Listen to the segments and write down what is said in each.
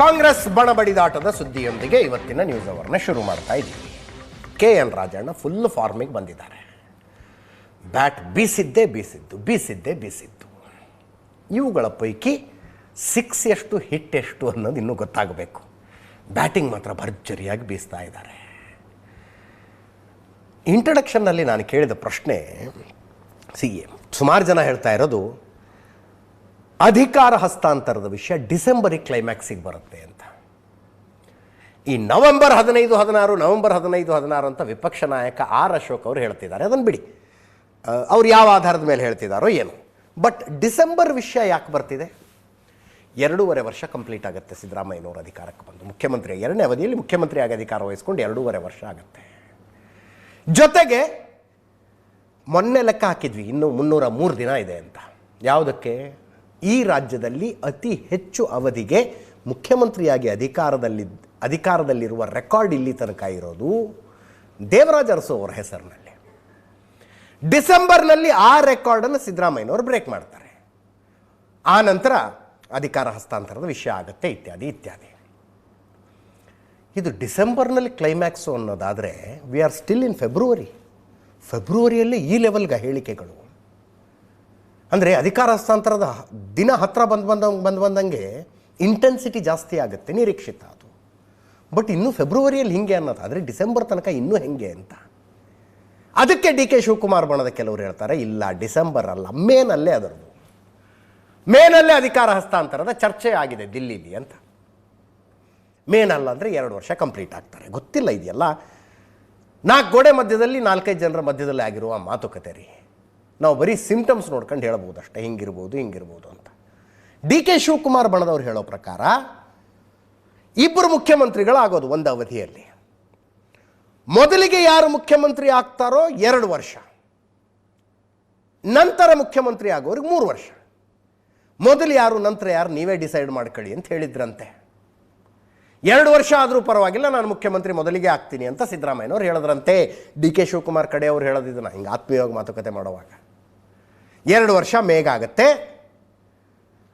ಕಾಂಗ್ರೆಸ್ ಬಣಬಡಿದಾಟದ ಸುದ್ದಿಯೊಂದಿಗೆ ಇವತ್ತಿನ ನ್ಯೂಸ್ ಅವರ್ನ ಶುರು ಮಾಡ್ತಾ ಇದ್ದೀವಿ. ಕೆ ಎನ್ ರಾಜಣ್ಣ ಫುಲ್ ಫಾರ್ಮಿಗೆ ಬಂದಿದ್ದಾರೆ. ಬ್ಯಾಟ್ ಬೀಸಿದ್ದೇ ಬೀಸಿದ್ದು ಬೀಸಿದ್ದೇ ಬೀಸಿದ್ದು. ಇವುಗಳ ಪೈಕಿ ಸಿಕ್ಸ್ ಎಷ್ಟು ಹಿಟ್ ಎಷ್ಟು ಅನ್ನೋದು ಇನ್ನೂ ಗೊತ್ತಾಗಬೇಕು. ಬ್ಯಾಟಿಂಗ್ ಮಾತ್ರ ಭರ್ಜರಿಯಾಗಿ ಬೀಸ್ತಾ ಇದ್ದಾರೆ. ಇಂಟ್ರಡಕ್ಷನ್ನಲ್ಲಿ ನಾನು ಕೇಳಿದ ಪ್ರಶ್ನೆ, ಸಿ ಎ, ಸುಮಾರು ಜನ ಹೇಳ್ತಾ ಇರೋದು ಅಧಿಕಾರ ಹಸ್ತಾಂತರದ ವಿಷಯ ಡಿಸೆಂಬರಿಗೆ ಕ್ಲೈಮ್ಯಾಕ್ಸಿಗೆ ಬರುತ್ತೆ ಅಂತ. ಈ ನವೆಂಬರ್ ಹದಿನೈದು, ಹದಿನಾರು, ನವೆಂಬರ್ ಹದಿನೈದು, ಹದಿನಾರು ಅಂತ ವಿಪಕ್ಷ ನಾಯಕ ಆರ್ ಅಶೋಕ್ ಅವರು ಹೇಳ್ತಿದ್ದಾರೆ. ಅದನ್ನು ಬಿಡಿ. ಅವ್ರು ಯಾವ ಆಧಾರದ ಮೇಲೆ ಹೇಳ್ತಿದ್ದಾರೋ ಏನು. ಬಟ್ ಡಿಸೆಂಬರ್ ವಿಷಯ ಯಾಕೆ ಬರ್ತಿದೆ? ಎರಡೂವರೆ ವರ್ಷ ಕಂಪ್ಲೀಟ್ ಆಗುತ್ತೆ ಸಿದ್ದರಾಮಯ್ಯನವರು ಅಧಿಕಾರಕ್ಕೆ ಬಂದು. ಮುಖ್ಯಮಂತ್ರಿ, ಎರಡನೇ ಅವಧಿಯಲ್ಲಿ ಮುಖ್ಯಮಂತ್ರಿ ಆಗಿ ಅಧಿಕಾರ ವಹಿಸ್ಕೊಂಡು ಎರಡೂವರೆ ವರ್ಷ ಆಗುತ್ತೆ. ಜೊತೆಗೆ ಮೊನ್ನೆ ಲೆಕ್ಕ ಹಾಕಿದ್ವಿ. ಇನ್ನು ಮುನ್ನೂರ ಮೂರು ದಿನ ಇದೆ ಅಂತ. ಯಾವುದಕ್ಕೆ? ಈ ರಾಜ್ಯದಲ್ಲಿ ಅತಿ ಹೆಚ್ಚು ಅವಧಿಗೆ ಮುಖ್ಯಮಂತ್ರಿಯಾಗಿ ಅಧಿಕಾರದಲ್ಲಿ, ಅಧಿಕಾರದಲ್ಲಿರುವ ರೆಕಾರ್ಡ್ ಇಲ್ಲಿ ತನಕ ಇರೋದು ದೇವರಾಜ ಅರಸು ಅವರ ಹೆಸರಿನಲ್ಲಿ. ಡಿಸೆಂಬರ್ನಲ್ಲಿ ಆ ರೆಕಾರ್ಡನ್ನು ಸಿದ್ದರಾಮಯ್ಯನವರು ಬ್ರೇಕ್ ಮಾಡ್ತಾರೆ. ಆ ನಂತರ ಅಧಿಕಾರ ಹಸ್ತಾಂತರದ ವಿಷಯ ಆಗುತ್ತೆ, ಇತ್ಯಾದಿ ಇತ್ಯಾದಿ. ಇದು ಡಿಸೆಂಬರ್ನಲ್ಲಿ ಕ್ಲೈಮ್ಯಾಕ್ಸು ಅನ್ನೋದಾದರೆ we are still in February ಫೆಬ್ರವರಿಯಲ್ಲೇ ಈ ಲೆವೆಲ್ಗೆ ಹೇಳಿಕೆಗಳು. ಅಂದರೆ ಅಧಿಕಾರ ಹಸ್ತಾಂತರದ ದಿನ ಹತ್ತಿರ ಬಂದು ಬಂದ ಬಂದು ಬಂದಂಗೆ ಇಂಟೆನ್ಸಿಟಿ ಜಾಸ್ತಿ ಆಗುತ್ತೆ, ನಿರೀಕ್ಷಿತ ಅದು. ಬಟ್ ಇನ್ನೂ ಫೆಬ್ರವರಿಯಲ್ಲಿ ಹಿಂಗೆ ಅನ್ನೋದಾದರೆ ಡಿಸೆಂಬರ್ ತನಕ ಇನ್ನೂ ಹೆಂಗೆ ಅಂತ. ಅದಕ್ಕೆ ಡಿ ಕೆ ಶಿವಕುಮಾರ್ ಬಣದ ಕೆಲವರು ಹೇಳ್ತಾರೆ, ಇಲ್ಲ ಡಿಸೆಂಬರ್ ಅಲ್ಲ, ಮೇನಲ್ಲೇ ಅದರದು ಮೇನಲ್ಲೇ ಅಧಿಕಾರ ಹಸ್ತಾಂತರದ ಚರ್ಚೆ ಆಗಿದೆ ದಿಲ್ಲಿಲಿ ಅಂತ. ಮೇನಲ್ಲ ಅಂದರೆ ಎರಡು ವರ್ಷ ಕಂಪ್ಲೀಟ್ ಆಗ್ತಾರೆ, ಗೊತ್ತಿಲ್ಲ ಇದೆಯಲ್ಲ. ನಾಲ್ಕು ಗೋಡೆ ಮಧ್ಯದಲ್ಲಿ ನಾಲ್ಕೈದು ಜನರ ಮಧ್ಯದಲ್ಲಿ ಆಗಿರುವ ಮಾತುಕತೆ ರೀ. ನಾವು ಬರೀ ಸಿಂಪ್ಟಮ್ಸ್ ನೋಡ್ಕೊಂಡು ಹೇಳ್ಬೋದು ಅಷ್ಟೇ ಹಿಂಗಿರ್ಬೋದು ಹಿಂಗಿರ್ಬೋದು ಅಂತ. ಡಿ ಕೆ ಶಿವಕುಮಾರ್ ಬಣದವ್ರು ಹೇಳೋ ಪ್ರಕಾರ ಇಬ್ಬರು ಮುಖ್ಯಮಂತ್ರಿಗಳಾಗೋದು ಒಂದು ಅವಧಿಯಲ್ಲಿ. ಮೊದಲಿಗೆ ಯಾರು ಮುಖ್ಯಮಂತ್ರಿ ಆಗ್ತಾರೋ ಎರಡು ವರ್ಷ. ನಂತರ ಮುಖ್ಯಮಂತ್ರಿ ಆಗೋರಿಗೆ ಮೂರು ವರ್ಷ. ಮೊದಲು ಯಾರು, ನಂತರ ಯಾರು, ನೀವೇ ಡಿಸೈಡ್ ಮಾಡ್ಕೊಳ್ಳಿ ಅಂತ ಹೇಳಿದ್ರಂತೆ. ಎರಡು ವರ್ಷ ಆದರೂ ಪರವಾಗಿಲ್ಲ, ನಾನು ಮುಖ್ಯಮಂತ್ರಿ ಮೊದಲಿಗೆ ಆಗ್ತೀನಿ ಅಂತ ಸಿದ್ದರಾಮಯ್ಯನವ್ರು ಹೇಳಿದ್ರಂತೆ. ಡಿ ಕೆ ಶಿವಕುಮಾರ್ ಕಡೆ ಅವ್ರು ಹೇಳೋದಿದ್ದನ್ನ ಹಿಂಗೆ ಆತ್ಮೀಯವಾಗಿ ಮಾತುಕತೆ ಮಾಡುವಾಗ. ಎರಡು ವರ್ಷ ಮೇಘ ಆಗುತ್ತೆ.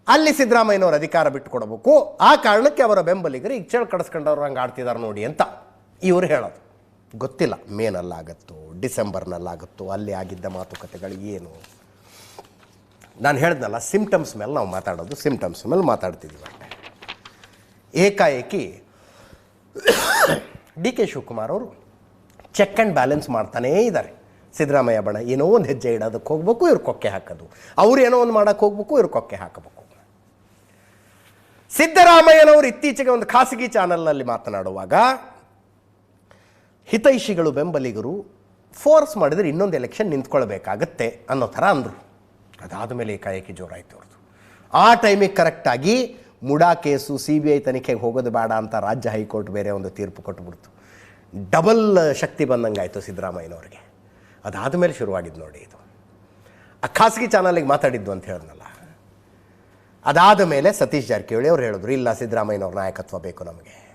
ಅಲ್ಲಿ ಸಿದ್ದರಾಮಯ್ಯನವರು ಅಧಿಕಾರ ಬಿಟ್ಟುಕೊಡ್ಬೇಕು. ಆ ಕಾರಣಕ್ಕೆ ಅವರ ಬೆಂಬಲಿಗರು ಈಗ ಚೇಳು ಕಡಿಸ್ಕೊಂಡವ್ರು ಹಂಗೆ ಆಡ್ತಿದ್ದಾರೆ ನೋಡಿ ಅಂತ ಇವರು ಹೇಳೋದು. ಗೊತ್ತಿಲ್ಲ ಮೇನಲ್ಲಾಗತ್ತೋ ಡಿಸೆಂಬರ್ನಲ್ಲಾಗತ್ತೋ ಅಲ್ಲಿ ಆಗಿದ್ದ ಮಾತುಕತೆಗಳು ಏನು? ನಾನು ಹೇಳಿದ್ನಲ್ಲ, ಸಿಂಪ್ಟಮ್ಸ್ ಮೇಲೆ ನಾವು ಮಾತಾಡೋದು, ಸಿಂಪ್ಟಮ್ಸ್ ಮೇಲೆ ಮಾತಾಡ್ತಿದ್ದೀವಿ ಅಷ್ಟೇ ಏಕಾಏಕಿ ಡಿ ಕೆ ಶಿವಕುಮಾರ್ ಅವರು ಚೆಕ್ ಆ್ಯಂಡ್ ಬ್ಯಾಲೆನ್ಸ್ ಮಾಡ್ತಾನೇ ಇದ್ದಾರೆ. ಸಿದ್ದರಾಮಯ್ಯ ಬಣ ಏನೋ ಒಂದು ಹೆಜ್ಜೆ ಇಡೋದಕ್ಕೆ ಹೋಗ್ಬೇಕು, ಇವ್ರು ಕೊಕ್ಕೆ ಹಾಕೋದು. ಅವ್ರು ಏನೋ ಒಂದು ಮಾಡೋಕ್ಕೆ ಹೋಗ್ಬೇಕು, ಇವ್ರು ಕೊಕ್ಕೆ ಹಾಕಬೇಕು. ಸಿದ್ದರಾಮಯ್ಯನವರು ಇತ್ತೀಚೆಗೆ ಒಂದು ಖಾಸಗಿ ಚಾನಲ್ನಲ್ಲಿ ಮಾತನಾಡುವಾಗ, ಹಿತೈಷಿಗಳು ಬೆಂಬಲಿಗರು ಫೋರ್ಸ್ ಮಾಡಿದರೆ ಇನ್ನೊಂದು ಎಲೆಕ್ಷನ್ ನಿಂತ್ಕೊಳ್ಬೇಕಾಗತ್ತೆ ಅನ್ನೋ ಥರ ಅಂದರು. ಅದಾದ ಮೇಲೆ ಏಕಾಏಕಿ ಜೋರಾಯಿತು ಅವ್ರದ್ದು ಆ ಟೈಮಿಗೆ ಕರೆಕ್ಟಾಗಿ MUDA case, C B I ತನಿಖೆಗೆ ಹೋಗೋದು ಬೇಡ ಅಂತ ರಾಜ್ಯ ಹೈಕೋರ್ಟ್ ಬೇರೆ ಒಂದು ತೀರ್ಪು ಕೊಟ್ಟುಬಿಡ್ತು ಡಬಲ್ ಶಕ್ತಿ ಬಂದಂಗೆ ಆಯಿತು ಸಿದ್ದರಾಮಯ್ಯನವ್ರಿಗೆ. ಅದಾದ ಮೇಲೆ ಶುರುವಾಗಿದ್ದು ನೋಡಿ ಇದು. ಆ ಖಾಸಗಿ ಚಾನಲಿಗೆ ಮಾತಾಡಿದ್ದು ಅಂತ ಹೇಳಿದ್ನಲ್ಲ. ಅದಾದ ಮೇಲೆ ಸತೀಶ್ ಜಾರಕಿಹೊಳಿ ಅವರು ಹೇಳಿದ್ರು, ಇಲ್ಲ ಸಿದ್ದರಾಮಯ್ಯನವ್ರ ನಾಯಕತ್ವ ಬೇಕು ನಮಗೆ.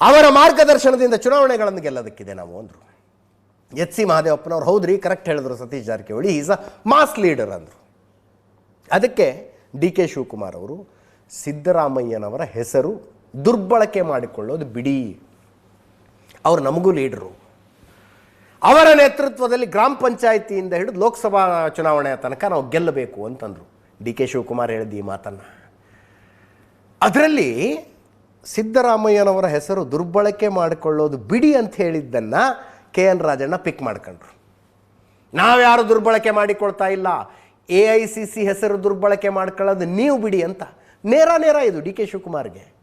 ಅವರ ಮಾರ್ಗದರ್ಶನದಿಂದ ಚುನಾವಣೆಗಳನ್ನು ಗೆಲ್ಲೋದಕ್ಕಿದೆ ನಾವು ಅಂದರು. ಎಚ್ ಸಿ ಮಹಾದೇವಪ್ಪನವ್ರು ಹೌದ್ರಿ, ಕರೆಕ್ಟ್ ಹೇಳಿದ್ರು Satish Jarkiholi is a mass leader ಅಂದರು. ಅದಕ್ಕೆ ಡಿ ಕೆ ಶಿವಕುಮಾರ್ ಅವರು ಸಿದ್ದರಾಮಯ್ಯನವರ ಹೆಸರು ದುರ್ಬಳಕೆ ಮಾಡಿಕೊಳ್ಳೋದು ಬಿಡಿ. ಅವರು ನಮಗೂ ಲೀಡರು. ಅವರ ನೇತೃತ್ವದಲ್ಲಿ ಗ್ರಾಮ ಪಂಚಾಯಿತಿಯಿಂದ ಹಿಡಿದು ಲೋಕಸಭಾ ಚುನಾವಣೆಯ ತನಕ ನಾವು ಗೆಲ್ಲಬೇಕು ಅಂತಂದರು. ಡಿ ಕೆ ಶಿವಕುಮಾರ್ ಹೇಳಿದ ಈ ಮಾತನ್ನು. ಅದರಲ್ಲಿ ಸಿದ್ದರಾಮಯ್ಯನವರ ಹೆಸರು ದುರ್ಬಳಕೆ ಮಾಡಿಕೊಳ್ಳೋದು ಬಿಡಿ ಅಂತ ಹೇಳಿದ್ದನ್ನು ಕೆ ಎನ್ ರಾಜಣ್ಣ ಪಿಕ್ ಮಾಡ್ಕೊಂಡ್ರು. ನಾವ್ಯಾರು ದುರ್ಬಳಕೆ ಮಾಡಿಕೊಳ್ತಾ ಇಲ್ಲ. ಎ ಐ ಸಿ ಸಿ ಹೆಸರು ದುರ್ಬಳಕೆ ಮಾಡ್ಕೊಳ್ಳೋದು ನೀವು ಬಿಡಿ ಅಂತ. ನೇರ ನೇರ ಇದು ಡಿ ಕೆ ಶಿವಕುಮಾರ್ಗೆ.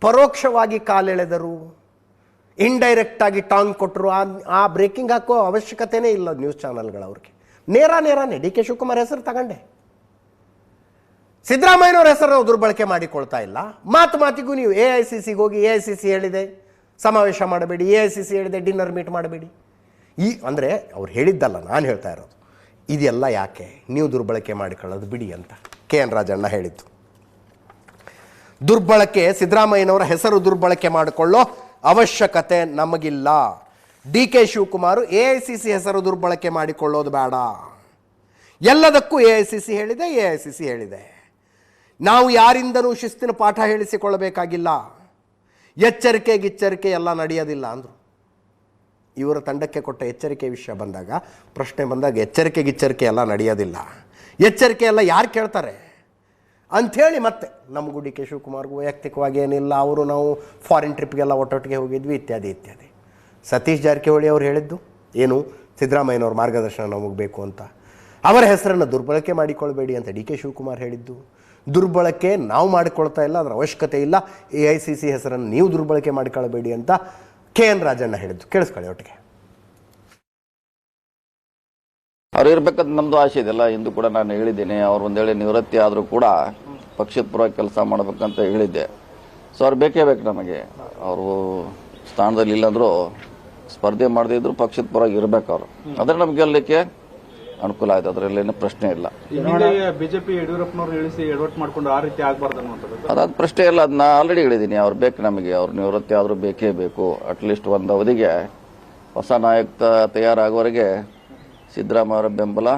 ಪರೋಕ್ಷವಾಗಿ ಕಾಲೆಳೆದರು. ಇಂಡೈರೆಕ್ಟಾಗಿ ಟಾಂಗ್ ಕೊಟ್ಟರು ಆ ಬ್ರೇಕಿಂಗ್ ಹಾಕೋ ಅವಶ್ಯಕತೆನೇ ಇಲ್ಲ ನ್ಯೂಸ್ ಚಾನಲ್ಗಳು ಅವ್ರಿಗೆ. ನೇರ ನೇರನೇ, ಡಿ ಕೆ ಶಿವಕುಮಾರ್ ಹೆಸರು ತಗೊಂಡೆ. ಸಿದ್ದರಾಮಯ್ಯನವ್ರ ಹೆಸರು ದುರ್ಬಳಕೆ ಮಾಡಿಕೊಳ್ತಾ ಇಲ್ಲ. ಮಾತು ಮಾತಿಗೂ ನೀವು ಎ ಐ ಸಿ ಸಿಗೆ ಹೋಗಿ ಎ ಐ ಸಿ ಸಿ ಹೇಳಿದೆ. ಸಮಾವೇಶ ಮಾಡಬೇಡಿ ಎ ಐ ಸಿ ಸಿ ಹೇಳಿದೆ ಡಿನ್ನರ್ ಮೀಟ್ ಮಾಡಬೇಡಿ. ಈ, ಅಂದರೆ ಅವ್ರು ಹೇಳಿದ್ದಲ್ಲ, ನಾನು ಹೇಳ್ತಾ ಇರೋದು. ಇದೆಲ್ಲ ಯಾಕೆ? ನೀವು ದುರ್ಬಳಕೆ ಮಾಡಿಕೊಳ್ಳೋದು ಬಿಡಿ ಅಂತ ಕೆ ಎನ್ ರಾಜಣ್ಣ ಹೇಳಿದ್ದು. ದುರ್ಬಳಕೆ, ಸಿದ್ದರಾಮಯ್ಯನವರ ಹೆಸರು ದುರ್ಬಳಕೆ ಮಾಡಿಕೊಳ್ಳೋ ಅವಶ್ಯಕತೆ ನಮಗಿಲ್ಲ. D K Shivakumar A I C C ಹೆಸರು ದುರ್ಬಳಕೆ ಮಾಡಿಕೊಳ್ಳೋದು ಬೇಡ. ಎಲ್ಲದಕ್ಕೂ ಎ ಐ ಸಿ ಸಿ ಹೇಳಿದೆ, ಎ ಐ ಸಿ ಸಿ ಹೇಳಿದೆ. ನಾವು ಯಾರಿಂದನೂ ಶಿಸ್ತಿನ ಪಾಠ ಹೇಳಿಸಿಕೊಳ್ಳಬೇಕಾಗಿಲ್ಲ. ಎಚ್ಚರಿಕೆ ಗಿಚ್ಚರಿಕೆ ಎಲ್ಲ ನಡೆಯೋದಿಲ್ಲ ಅಂದರು. ಇವರ ತಂಡಕ್ಕೆ ಕೊಟ್ಟ ಎಚ್ಚರಿಕೆ ವಿಷಯ ಬಂದಾಗ, ಪ್ರಶ್ನೆ ಬಂದಾಗ ಎಚ್ಚರಿಕೆ ಗಿಚ್ಚರಿಕೆ ಎಲ್ಲ ನಡೆಯೋದಿಲ್ಲ. ಎಚ್ಚರಿಕೆ ಎಲ್ಲ ಯಾರು ಕೇಳ್ತಾರೆ? ಅಂಥೇಳಿ ಮತ್ತೆ ನಮಗೂ ಡಿ ಕೆ ಶಿವಕುಮಾರ್ಗೂ ವೈಯಕ್ತಿಕವಾಗಿ ಏನಿಲ್ಲ, ಅವರು ನಾವು ಫಾರಿನ್ ಟ್ರಿಪ್ಗೆಲ್ಲ ಒಟ್ಟೊಟ್ಟಿಗೆ ಹೋಗಿದ್ವಿ, ಇತ್ಯಾದಿ ಇತ್ಯಾದಿ. ಸತೀಶ್ ಜಾರಕಿಹೊಳಿ ಅವರು ಹೇಳಿದ್ದು ಏನು, ಸಿದ್ದರಾಮಯ್ಯನವ್ರ ಮಾರ್ಗದರ್ಶನ ನಮಗೆ ಬೇಕು ಅಂತ. ಅವರ ಹೆಸರನ್ನು ದುರ್ಬಳಕೆ ಮಾಡಿಕೊಳ್ಬೇಡಿ ಅಂತ ಡಿ ಕೆ ಶಿವಕುಮಾರ್ ಹೇಳಿದ್ದು. ದುರ್ಬಳಕೆ ನಾವು ಮಾಡಿಕೊಳ್ತಾ ಇಲ್ಲ, ಅದರ ಅವಶ್ಯಕತೆ ಇಲ್ಲ. ಎ ಐ ಸಿ ಸಿ ಹೆಸರನ್ನು ನೀವು ದುರ್ಬಳಕೆ ಮಾಡಿಕೊಳ್ಳಬೇಡಿ ಅಂತ ಕೆ ಎನ್ ರಾಜಣ್ಣ ಹೇಳಿದ್ದು. ಕೇಳಿಸ್ಕೊಳ್ಳಿ ಒಟ್ಟಿಗೆ. ಅವ್ರು ಇರ್ಬೇಕಂತ ನಮ್ಮದು ಆಸೆ ಇದೆಲ್ಲ. ಇಂದು ಕೂಡ ನಾನು ಹೇಳಿದ್ದೀನಿ, ಅವ್ರು ಒಂದು ವೇಳೆ ನಿವೃತ್ತಿ ಆದರೂ ಕೂಡ ಪಕ್ಷದ ಪರವಾಗಿ ಕೆಲಸ ಮಾಡಬೇಕಂತ ಹೇಳಿದ್ದೆ. ಸೊ ಅವ್ರು ಬೇಕೇ ಬೇಕು ನಮಗೆ. ಅವರು ಸ್ಥಾನದಲ್ಲಿ ಇಲ್ಲಂದ್ರೂ ಸ್ಪರ್ಧೆ ಮಾಡದೇ ಇದ್ರು ಪಕ್ಷದ ಪರವಾಗಿ ಇರ್ಬೇಕು ಅವರು. ಅದ್ರ ನಮ್ಗೆ ಗೆಲ್ಲಲಿಕ್ಕೆ ಅನುಕೂಲ ಆಯ್ತು. ಅದರಲ್ಲಿ ಏನು ಪ್ರಶ್ನೆ ಇಲ್ಲ. ಬಿಜೆಪಿ ಯಡಿಯೂರಪ್ಪನವ್ರು ಇಳಿಸಿ ಎಡವಟ್ ಮಾಡ್ಕೊಂಡು ಆ ರೀತಿ ಆಗಬಾರ್ದು ಅನ್ನುವಂಥದ್ದು ಅದಾದ ಪ್ರಶ್ನೆ ಇಲ್ಲ. ಅದನ್ನ ಆಲ್ರೆಡಿ ಹೇಳಿದ್ದೀನಿ. ಅವ್ರು ಬೇಕು ನಮಗೆ. ಅವ್ರ ನಿವೃತ್ತಿ ಆದರೂ ಬೇಕೇ ಬೇಕು. ಅಟ್ಲೀಸ್ಟ್ ಒಂದು ಅವಧಿಗೆ ಹೊಸ ನಾಯಕ ತಯಾರಾಗುವವರೆಗೆ ಸಿದ್ದರಾಮಯ್ಯ ಅವರ ಬೆಂಬಲ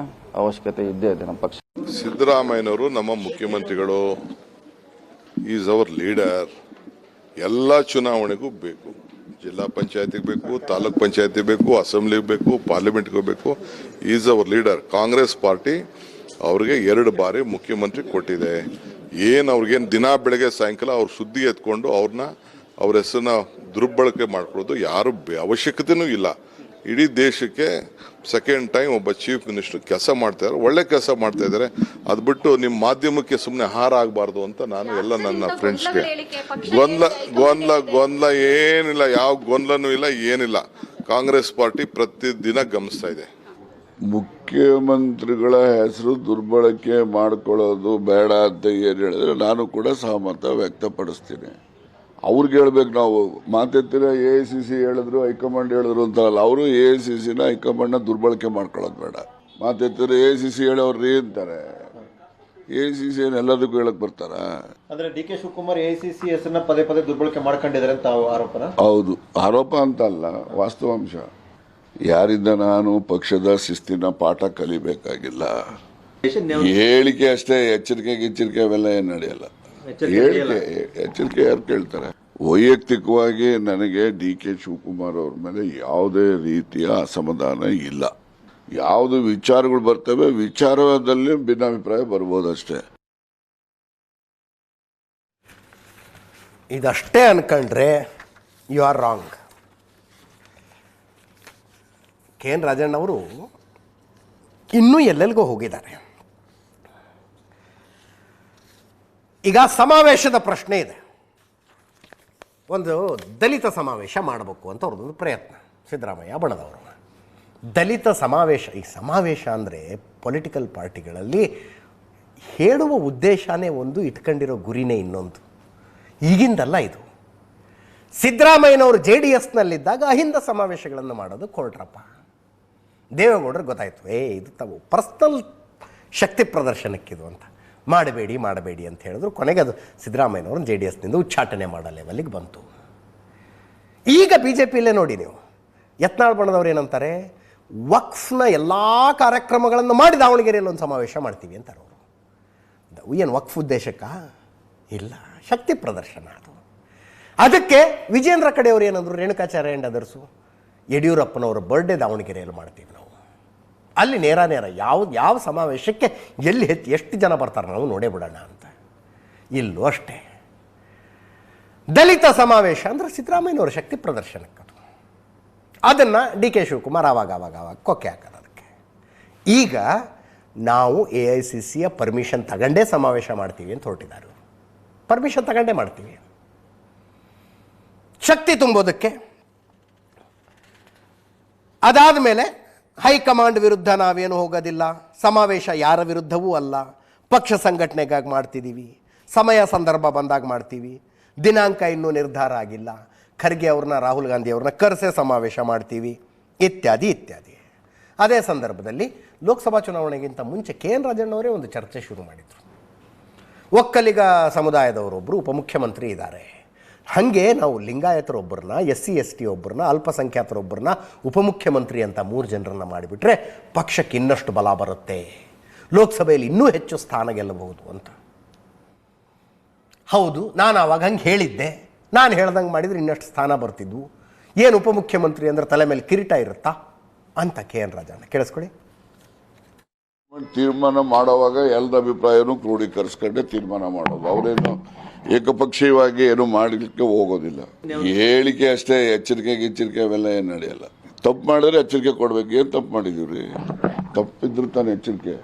ಅವಶ್ಯಕತೆ ಇದ್ದೇ ಇದೆ ನಮ್ಮ ಪಕ್ಷ. ಸಿದ್ದರಾಮಯ್ಯನವರು ನಮ್ಮ ಮುಖ್ಯಮಂತ್ರಿಗಳು ಈಸ್ ಅವರ್ ಲೀಡರ್ ಎಲ್ಲ ಚುನಾವಣೆಗೂ ಬೇಕು. ಜಿಲ್ಲಾ ಪಂಚಾಯತಿಗೆ ಬೇಕು, ತಾಲೂಕ್ ಪಂಚಾಯತಿ ಬೇಕು, ಅಸೆಂಬ್ಲಿಗೆ ಬೇಕು, ಪಾರ್ಲಿಮೆಂಟ್ಗೂ ಬೇಕು. Is our leader Congress party ಅವ್ರಿಗೆ ಎರಡು ಬಾರಿ ಮುಖ್ಯಮಂತ್ರಿ ಕೊಟ್ಟಿದೆ. ಏನು ಅವ್ರಿಗೇನು ದಿನ ಬೆಳಗ್ಗೆ ಸಾಯಂಕಾಲ ಅವ್ರ ಸುದ್ದಿ ಎತ್ಕೊಂಡು ಅವ್ರನ್ನ ಅವ್ರ ಹೆಸರನ್ನ ದುರ್ಬಳಕೆ ಮಾಡ್ಕೊಳ್ಳೋದು ಯಾರು ಅವಶ್ಯಕತೆನೂ ಇಲ್ಲ. ಇಡೀ ದೇಶಕ್ಕೆ ಸೆಕೆಂಡ್ ಟೈಮ್ ಒಬ್ಬ ಚೀಫ್ ಮಿನಿಸ್ಟರ್ ಕೆಲಸ ಮಾಡ್ತಾ ಇದ್ದಾರೆ. ಒಳ್ಳೆ ಕೆಲಸ ಮಾಡ್ತಾ ಇದ್ದಾರೆ. ಅದು ಬಿಟ್ಟು ನಿಮ್ಮ ಮಾಧ್ಯಮಕ್ಕೆ ಸುಮ್ಮನೆ ಹಾರ ಆಗಬಾರ್ದು ಅಂತ ನಾನು ಎಲ್ಲ ನನ್ನ ಫ್ರೆಂಡ್ಸ್ಗೆ ಗೊಂದಲ ಗೊಂದಲ ಗೊಂದಲ ಏನಿಲ್ಲ. ಯಾವ ಗೊಂದಲನೂ ಇಲ್ಲ ಏನಿಲ್ಲ. ಕಾಂಗ್ರೆಸ್ ಪಾರ್ಟಿ ಪ್ರತಿದಿನ ಗಮನಿಸ್ತಾ ಇದೆ. ಮುಖ್ಯಮಂತ್ರಿಗಳ ಹೆಸರು ದುರ್ಬಳಕೆ ಮಾಡಿಕೊಳ್ಳೋದು ಬೇಡ ಅಂತ ಏನು ಹೇಳಿದ್ರೆ ನಾನು ಕೂಡ ಸಹಮತ ವ್ಯಕ್ತಪಡಿಸ್ತೀನಿ. ಅವ್ರಿಗೆ ಹೇಳ್ಬೇಕು ನಾವು. ಮಾತೆತ್ತಿರ ಎ ಐ ಸಿ ಸಿ ಹೇಳಿದ್ರು ಹೈಕಮಾಂಡ್ ಹೇಳಿದ್ರು ಅಂತಲ್ಲ ಅವರು ಎ ಐ ಸಿ ಸಿನ ಹೈಕಮಾಂಡ್ನ ದುರ್ಬಳಕೆ ಮಾಡ್ಕೊಳ್ಳೋದು ಬೇಡ. ಮಾತೆತ್ತಿರ ಎ ಐ ಸಿ ಸಿ ಹೇಳೋರು ಅಂತಾರೆ. ಎ ಐ ಸಿ ಸಿ ಏನು ಎಲ್ಲದಕ್ಕೂ ಹೇಳಕ್ ಬರ್ತಾರ? ಅಂದ್ರೆ ಡಿ ಕೆ ಶಿವಕುಮಾರ್ ಎಐಸಿಸಿ ಹೆಸರನ್ನ ಪದೇ ಪದೇ ದುರ್ಬಳಕೆ ಮಾಡ್ಕೊಂಡಿದ್ದಾರೆ ಅಂತ ಆರೋಪನ? ಹೌದು. ಆರೋಪ ಅಂತ ಅಲ್ಲ ವಾಸ್ತವಾಂಶ. ಯಾರಿಂದ ನಾನು ಪಕ್ಷದ ಶಿಸ್ತಿನ ಪಾಠ ಕಲಿಬೇಕಾಗಿಲ್ಲ. ಹೇಳಿಕೆ ಅಷ್ಟೇ ಎಚ್ಚರಿಕೆ ಗಿಚ್ಚರಿಕೆ ಅವೆಲ್ಲ ಏನು ನಡೆಯಲ್ಲ. ಹೇಳಿಕೆ ಎಚ್ಚರಿಕೆ ಯಾರು ಕೇಳ್ತಾರೆ? ವೈಯಕ್ತಿಕವಾಗಿ ನನಗೆ ಡಿ ಕೆ ಶಿವಕುಮಾರ್ ಅವ್ರ ಮೇಲೆ ಯಾವುದೇ ರೀತಿಯ ಅಸಮಾಧಾನ ಇಲ್ಲ. ಯಾವುದು ವಿಚಾರಗಳು ಬರ್ತವೆ ವಿಚಾರದಲ್ಲಿ ಭಿನ್ನಾಭಿಪ್ರಾಯ ಬರ್ಬೋದಷ್ಟೇ. ಇದಷ್ಟೇ ಅನ್ಕೊಂಡ್ರೆ you are wrong K N ರಾಜಣ್ಣವರು ಇನ್ನೂ ಎಲ್ಲೆಲ್ಲಿಗೋ ಹೋಗಿದ್ದಾರೆ. ಈಗ ಸಮಾವೇಶದ ಪ್ರಶ್ನೆ ಇದೆ. ಒಂದು ದಲಿತ ಸಮಾವೇಶ ಮಾಡಬೇಕು ಅಂತ ಅವ್ರದ್ದೊಂದು ಪ್ರಯತ್ನ, ಸಿದ್ದರಾಮಯ್ಯ, ಬಣದವರು. ದಲಿತ ಸಮಾವೇಶ, ಈ ಸಮಾವೇಶ ಅಂದರೆ ಪೊಲಿಟಿಕಲ್ ಪಾರ್ಟಿಗಳಲ್ಲಿ ಹೇಳುವ ಉದ್ದೇಶನೇ ಒಂದು ಇಟ್ಕೊಂಡಿರೋ ಗುರಿನೇ ಇನ್ನೊಂದು. ಈಗಿಂದಲ್ಲ ಇದು. ಸಿದ್ದರಾಮಯ್ಯನವರು ಜೆ ಡಿ ಎಸ್ನಲ್ಲಿದ್ದಾಗ ಅಹಿಂದ ಸಮಾವೇಶಗಳನ್ನು ಮಾಡೋದು ಕೊಳ್ರಪ್ಪ ದೇವೇಗೌಡರು ಗೊತ್ತಾಯ್ತು, ಏ, ಇದು ತಾವು ಪರ್ಸ್ನಲ್ ಶಕ್ತಿ ಪ್ರದರ್ಶನಕ್ಕಿದು ಅಂತ. ಮಾಡಬೇಡಿ ಮಾಡಬೇಡಿ ಅಂತ ಹೇಳಿದ್ರು. ಕೊನೆಗೆ ಅದು ಸಿದ್ದರಾಮಯ್ಯನವ್ರನ್ನ ಜೆ ಡಿ ಎಸ್ನಿಂದ ಉಚ್ಚಾಟನೆ ಮಾಡೋ ಲೆವೆಲ್ಲಿಗೆ ಬಂತು. ಈಗ ಬಿ ಜೆ ಪಿಯಲ್ಲೇ ನೋಡಿ ನೀವು. ಯತ್ನಾಳ್ ಬಣ್ಣದವ್ರು ಏನಂತಾರೆ? ವಕ್ಫ್ನ ಎಲ್ಲ ಕಾರ್ಯಕ್ರಮಗಳನ್ನು ಮಾಡಿ ದಾವಣಗೆರೆಯಲ್ಲಿ ಒಂದು ಸಮಾವೇಶ ಮಾಡ್ತೀವಿ ಅಂತಾರೆ ಅವರು. ಏನು ವಕ್ಫ್ ಉದ್ದೇಶಕ್ಕ? ಇಲ್ಲ, ಶಕ್ತಿ ಪ್ರದರ್ಶನ ಅದು. ಅದಕ್ಕೆ ವಿಜೇಂದ್ರ ಕಡೆಯವರು ಏನಂದರು? ರೇಣುಕಾಚಾರ್ಯ ಆ್ಯಂಡ್ ಅದರ್ಸು ಯಡಿಯೂರಪ್ಪನವರ ಬರ್ಡೇ ದಾವಣಗೆರೆಯಲ್ಲಿ ಮಾಡ್ತೀವಿ ನಾವು. ಅಲ್ಲಿ ನೇರ ನೇರ ಯಾವ ಯಾವ ಸಮಾವೇಶಕ್ಕೆ ಎಲ್ಲಿ ಹೆಚ್ಚು ಎಷ್ಟು ಜನ ಬರ್ತಾರೆ ನಾವು ನೋಡೇ ಬಿಡೋಣ ಅಂತ. ಇಲ್ಲೂ ಅಷ್ಟೇ. ದಲಿತ ಸಮಾವೇಶ ಅಂದರೆ ಸಿದ್ದರಾಮಯ್ಯನವರ ಶಕ್ತಿ ಪ್ರದರ್ಶನಕ್ಕದು ಅದನ್ನು ಡಿ ಕೆ ಶಿವಕುಮಾರ್ ಆವಾಗ ಆವಾಗ ಆವಾಗ ಕೊಕ್ಕೆ ಹಾಕೋದು ಅದಕ್ಕೆ. ಈಗ ನಾವು ಎ ಐ ಸಿ ಸಿಯ ಪರ್ಮಿಷನ್ ತಗೊಂಡೇ ಸಮಾವೇಶ ಮಾಡ್ತೀವಿ ಅಂತ ಹೊರಟಿದ್ದಾರೆ. ಪರ್ಮಿಷನ್ ತಗೊಂಡೇ ಮಾಡ್ತೀವಿ. ಶಕ್ತಿ ತುಂಬೋದಕ್ಕೆ. ಅದಾದ ಮೇಲೆ ಹೈಕಮಾಂಡ್ ವಿರುದ್ಧ ನಾವೇನು ಹೋಗೋದಿಲ್ಲ. ಸಮಾವೇಶ ಯಾರ ವಿರುದ್ಧವೂ ಅಲ್ಲ. ಪಕ್ಷ ಸಂಘಟನೆಗಾಗಿ ಮಾಡ್ತಿದ್ದೀವಿ ಸಮಯ ಸಂದರ್ಭ ಬಂದಾಗ ಮಾಡ್ತೀವಿ. ದಿನಾಂಕ ಇನ್ನೂ ನಿರ್ಧಾರ ಆಗಿಲ್ಲ. ಖರ್ಗೆ ಅವ್ರನ್ನ, ರಾಹುಲ್ ಗಾಂಧಿ ಅವ್ರನ್ನ ಕರೆಸೆ ಸಮಾವೇಶ ಮಾಡ್ತೀವಿ. ಇತ್ಯಾದಿ ಇತ್ಯಾದಿ. ಅದೇ ಸಂದರ್ಭದಲ್ಲಿ ಲೋಕಸಭಾ ಚುನಾವಣೆಗಿಂತ ಮುಂಚೆ ಕೆ ಎನ್ ರಾಜಣ್ಣವರೇ ಒಂದು ಚರ್ಚೆ ಶುರು ಮಾಡಿದರು. ಒಕ್ಕಲಿಗ ಸಮುದಾಯದವರೊಬ್ಬರು ಉಪಮುಖ್ಯಮಂತ್ರಿ ಇದ್ದಾರೆ. ಹಾಗೆ ನಾವು ಲಿಂಗಾಯತರೊಬ್ಬರನ್ನ ಎಸ್ ಸಿ ಎಸ್ ಟಿ ಒಬ್ಬರನ್ನ, ಅಲ್ಪಸಂಖ್ಯಾತರೊಬ್ಬರನ್ನ, ಉಪಮುಖ್ಯಮಂತ್ರಿ ಅಂತ ಮೂರು ಜನರನ್ನ ಮಾಡಿಬಿಟ್ರೆ ಪಕ್ಷಕ್ಕೆ ಇನ್ನಷ್ಟು ಬಲ ಬರುತ್ತೆ. ಲೋಕಸಭೆಯಲ್ಲಿ ಇನ್ನೂ ಹೆಚ್ಚು ಸ್ಥಾನ ಗೆಲ್ಲಬಹುದು ಅಂತ. ಹೌದು, ನಾನು ಆವಾಗ ಹಂಗೆ ಹೇಳಿದ್ದೆ. ನಾನು ಹೇಳ್ದಂಗೆ ಮಾಡಿದರೆ ಇನ್ನಷ್ಟು ಸ್ಥಾನ ಬರ್ತಿದ್ವು. ಏನು ಉಪಮುಖ್ಯಮಂತ್ರಿ ಅಂದ್ರೆ ತಲೆ ಮೇಲೆ ಕಿರೀಟ ಇರುತ್ತಾ ಅಂತ ಕೆ ಎನ್ ರಾಜಣ್ಣ, ಕೇಳಿಸ್ಕೊಳ್ಳಿ. ತೀರ್ಮಾನ ಮಾಡುವಾಗ ಎಲ್ಲರ ಅಭಿಪ್ರಾಯನೂ ಕ್ರೋಢೀಕರಿಸ್ಕೊಂಡೆ ತೀರ್ಮಾನ ಮಾಡೋದು. ಅವರೇನು ಏಕಪಕ್ಷೀಯವಾಗಿ ಏನು ಮಾಡಲಿಕ್ಕೆ ಹೋಗೋದಿಲ್ಲ. ಹೇಳಿಕೆ ಅಷ್ಟೇ ಎಚ್ಚರಿಕೆ ಗಿಚ್ಚರಿಕೆ ಅವೆಲ್ಲ ಏನು ನಡೆಯಲ್ಲ. ತಪ್ಪು ಮಾಡಿದ್ರೆ ಎಚ್ಚರಿಕೆ ಕೊಡ್ಬೇಕು. ಏನು ತಪ್ಪು ಮಾಡಿದೀವ್ರಿ ತಪ್ಪಿದ್ರು ತಾನೆ ಎಚ್ಚರಿಕೆ.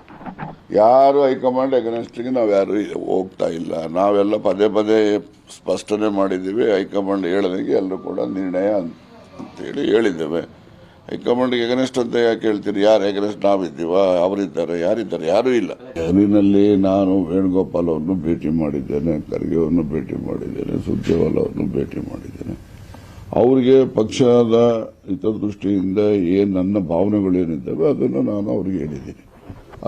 ಯಾರು ಹೈಕಮಾಂಡ್ ಎಗನೆಸ್ಟ್ಗೆ ನಾವು ಯಾರು ಹೋಗ್ತಾ ಇಲ್ಲ. ನಾವೆಲ್ಲ ಪದೇ ಪದೇ ಸ್ಪಷ್ಟನೆ ಮಾಡಿದ್ದೀವಿ. ಹೈಕಮಾಂಡ್ ಹೇಳದಂಗೆ ಎಲ್ಲರೂ ಕೂಡ ನಿರ್ಣಯ ಅಂತ- ಅಂತೇಳಿ ಹೇಳಿದ್ದೇವೆ. ಹೈಕಮಾಂಡ್ಗೆ ಎಗನೆಸ್ಟ್ ಅಂತ ಯಾಕೆ ಹೇಳ್ತೀರಿ? ಯಾರು ಎಗನೆಸ್ಟ್ ನಾವಿದ್ದೀವ? ಅವರಿದ್ದಾರೆ. ಯಾರಿದ್ದಾರೆ? ಯಾರೂ ಇಲ್ಲ. ಯಾರಿನಲ್ಲಿ ನಾನು ವೇಣುಗೋಪಾಲ್ ಅವ್ರನ್ನು ಭೇಟಿ ಮಾಡಿದ್ದೇನೆ ಖರ್ಗೆ ಅವ್ರನ್ನು ಭೇಟಿ ಮಾಡಿದ್ದೇನೆ ಸುರ್ಜೇವಾಲ ಅವ್ರನ್ನು ಭೇಟಿ ಮಾಡಿದ್ದೇನೆ. ಅವರಿಗೆ ಪಕ್ಷದ ಹಿತದೃಷ್ಟಿಯಿಂದ ಏನು ನನ್ನ ಭಾವನೆಗಳೇನಿದ್ದಾವೆ ಅದನ್ನು ನಾನು ಅವ್ರಿಗೆ ಹೇಳಿದ್ದೀನಿ.